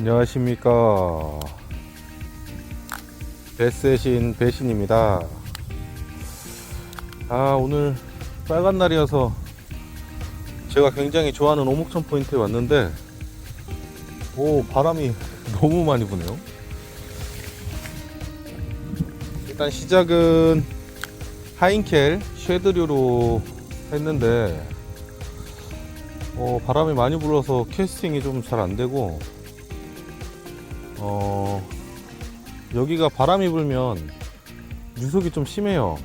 안녕하십니까. 베스신 배신입니다. 아 오늘 빨간 날이어서 제가 굉장히 좋아하는 오목천 포인트에 왔는데 오 바람이 너무 많이 부네요. 일단 시작은 하인켈 쉐드류로 했는데 어, 바람이 많이 불어서 캐스팅이 좀 잘 안되고 어, 여기가 바람이 불면 유속이 좀 심해요.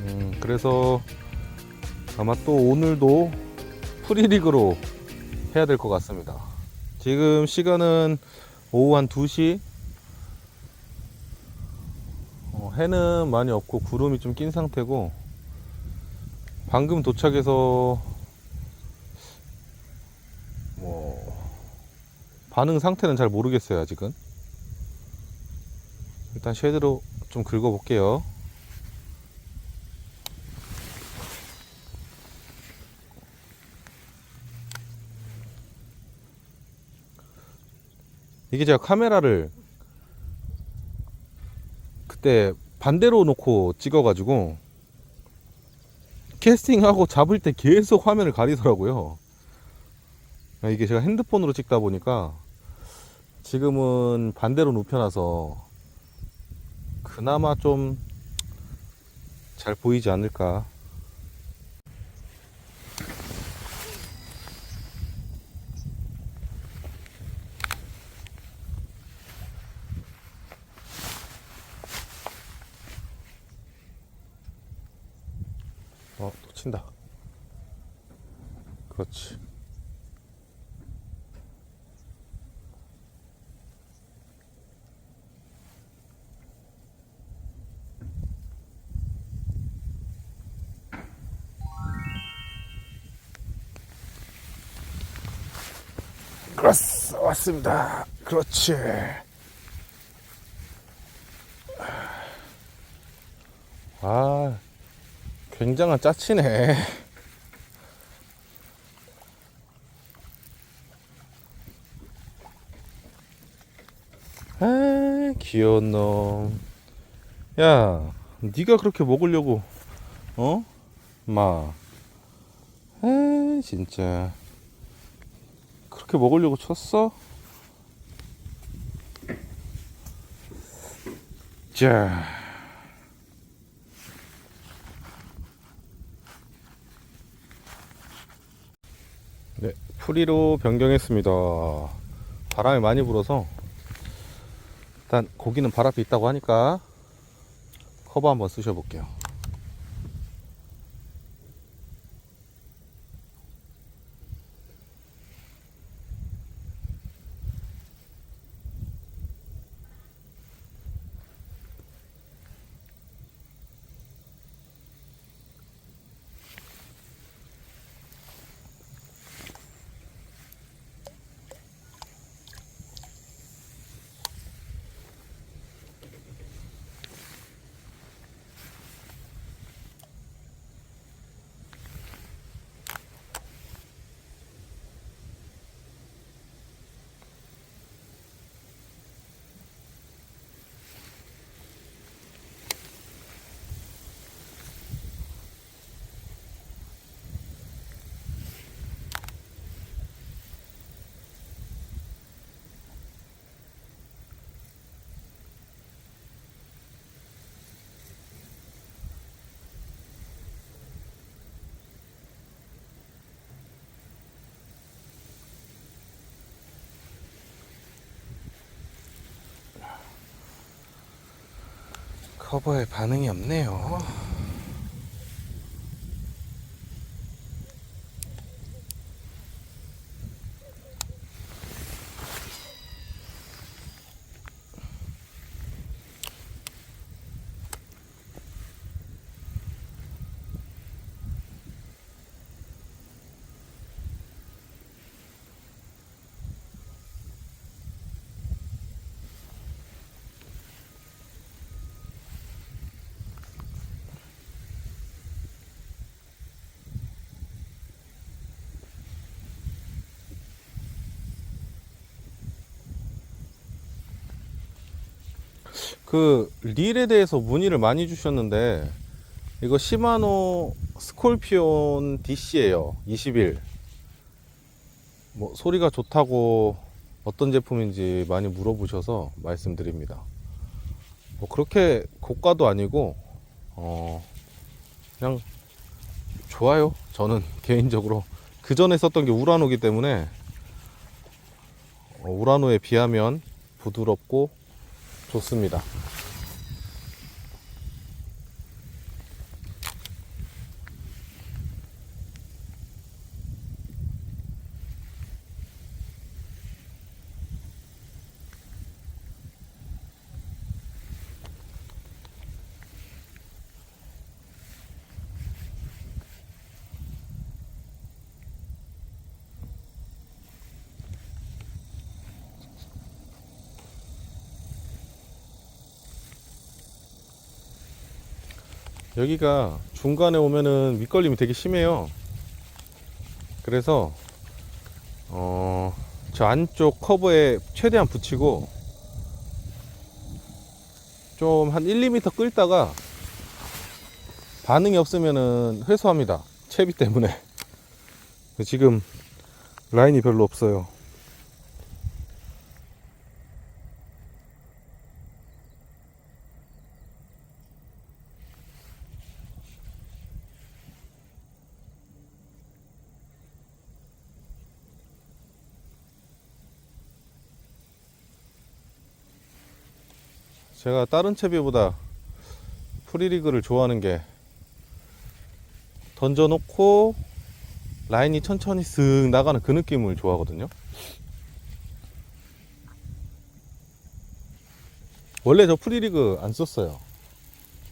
음, 그래서 아마 또 오늘도 프리리그로 해야 될 것 같습니다. 지금 시간은 오후 한 2시. 어, 해는 많이 없고 구름이 좀 낀 상태고 방금 도착해서 반응 상태는 잘 모르겠어요 아직은. 일단 쉐드로 좀 긁어 볼게요. 이게 제가 카메라를 그때 반대로 놓고 찍어 가지고 캐스팅하고 잡을 때 계속 화면을 가리더라고요. 아, 이게 제가 핸드폰으로 찍다 보니까 지금은 반대로 눕혀놔서 그나마 좀 잘 보이지 않을까. 어, 놓친다. 그렇지. 그렇스 왔습니다. 그렇지. 아, 굉장한 짜치네. 아, 귀여운 놈. 야, 네가 그렇게 먹으려고, 어? 마. 아, 진짜. 그렇게 먹으려고 쳤어? 자. 네, 프리로 변경했습니다. 바람이 많이 불어서 일단 고기는 발 앞에 있다고 하니까 커버 한번 쓰셔 볼게요. 커버에 반응이 없네요. 그 릴에 대해서 문의를 많이 주셨는데 이거 시마노 스콜피온 DC예요. 21. 뭐 소리가 좋다고 어떤 제품인지 많이 물어보셔서 말씀드립니다. 뭐 그렇게 고가도 아니고 어 그냥 좋아요. 저는 개인적으로 그 전에 썼던 게 우라노기 때문에 어, 우라노에 비하면 부드럽고 좋습니다. 여기가 중간에 오면은 밑걸림이 되게 심해요. 그래서 어, 저 안쪽 커브에 최대한 붙이고 좀 한 1, 2m 끌다가 반응이 없으면은 회수합니다. 채비 때문에. 지금 라인이 별로 없어요. 제가 다른 채비보다 프리리그를 좋아하는 게 던져놓고 라인이 천천히 쓱 나가는 그 느낌을 좋아하거든요. 원래 저 프리리그 안 썼어요.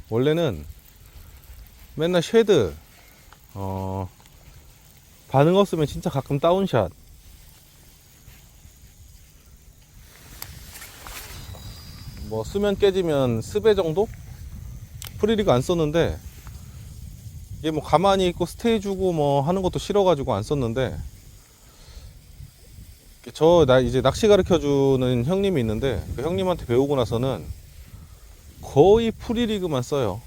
원래는 맨날 쉐드, 어, 반응 없으면 진짜 가끔 다운샷, 뭐 수면 깨지면 스배 정도? 프리리그 안 썼는데 이게 뭐 가만히 있고 스테이 주고 뭐 하는 것도 싫어가지고 안 썼는데 저 나 이제 낚시 가르쳐 주는 형님이 있는데 그 형님한테 배우고 나서는 거의 프리리그만 써요.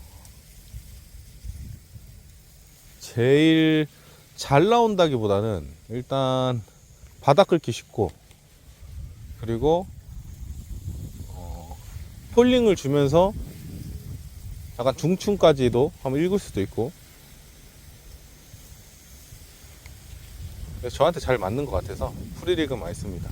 제일 잘 나온다기보다는 일단 바닥 긁기 쉽고 그리고 폴링을 주면서 약간 중충까지도 한번 읽을 수도 있고 저한테 잘 맞는 것 같아서 프리리그 많이 씁니다.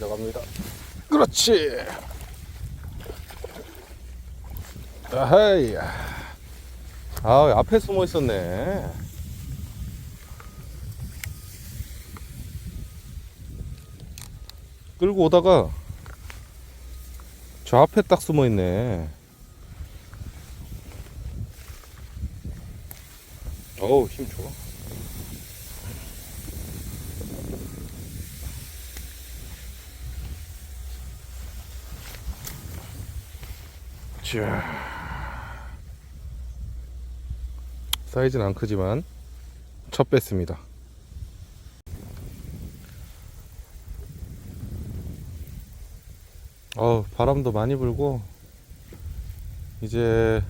가져갑니다. 그렇지. 아하이. 아, 앞에 숨어 있었네. 끌고 오다가 저 앞에 딱 숨어 있네. 어우, 힘 좋아. 자. 사이즈는 안 크지만 첫 뺐습니다. 어 바람도 많이 불고 이제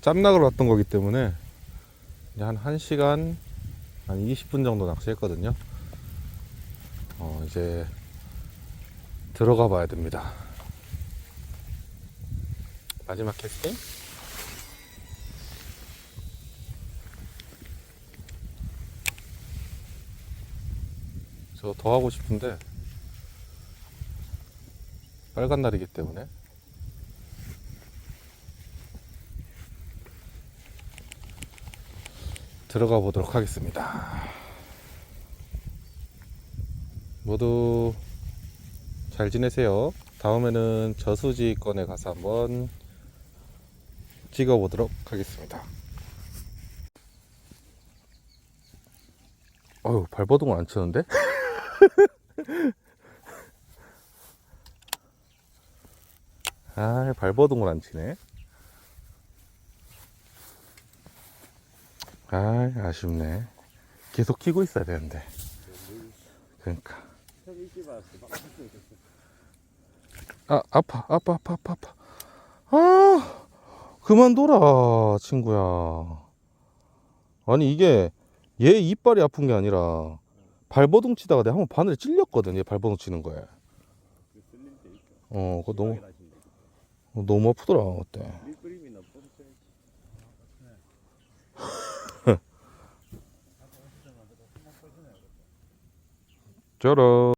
짬낙을 왔던 거기 때문에 한 1시간 한 20분 정도 낚시했거든요. 어 이제 들어가 봐야 됩니다. 마지막 캐스팅? 저 더 하고 싶은데 빨간 날이기 때문에 들어가 보도록 하겠습니다. 모두 잘 지내세요. 다음에는 저수지 건에 가서 한번 찍어 보도록 하겠습니다. 어휴, 발버둥을 안 치는데? 아, 발버둥을 안 치네. 아, 아쉽네. 계속 키고 있어야 되는데. 그러니까. 아, 아파, 아파, 아파, 아파, 아파. 아, 그만둬라, 친구야. 아니, 이게 얘 이빨이 아픈 게 아니라 발버둥 치다가 내가 한 번 바늘에 찔렸거든, 얘 발버둥 치는 거에. 어, 그거 너무, 어, 너무 아프더라, 그때. 짜란.